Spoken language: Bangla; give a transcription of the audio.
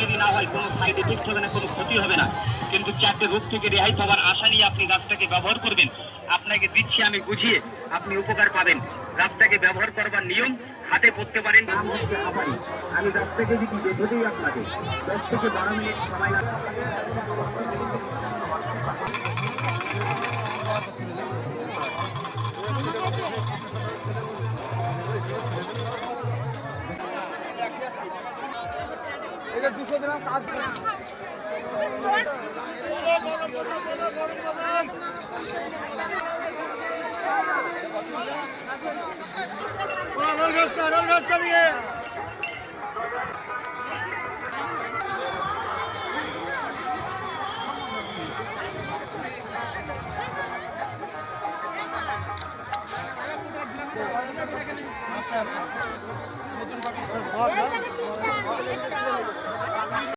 যদি না হয়, কোনো সাইড এফেক্ট হবে না, কোনো ক্ষতি হবে না। কিন্তু চারটে রোগ থেকে রেহাই পাওয়ার আশা নিয়ে আপনি গাছটাকে ব্যবহার করবেন। আপনাকে দিচ্ছি আমি বুঝিয়ে আপনি উপকার পাবেন। গাছটাকে ব্যবহার করবার নিয়ম হাতে পড়তে পারেন। নাম হচ্ছে আবারি। আমি গাছটাকে যদি বেঁধে দিই আপনাকে দশ থেকে বারো মিনিট সময় লাগবে। দুশো গ্রাম কাজ রোল রাস্তা রোল রাস্তা দিয়ে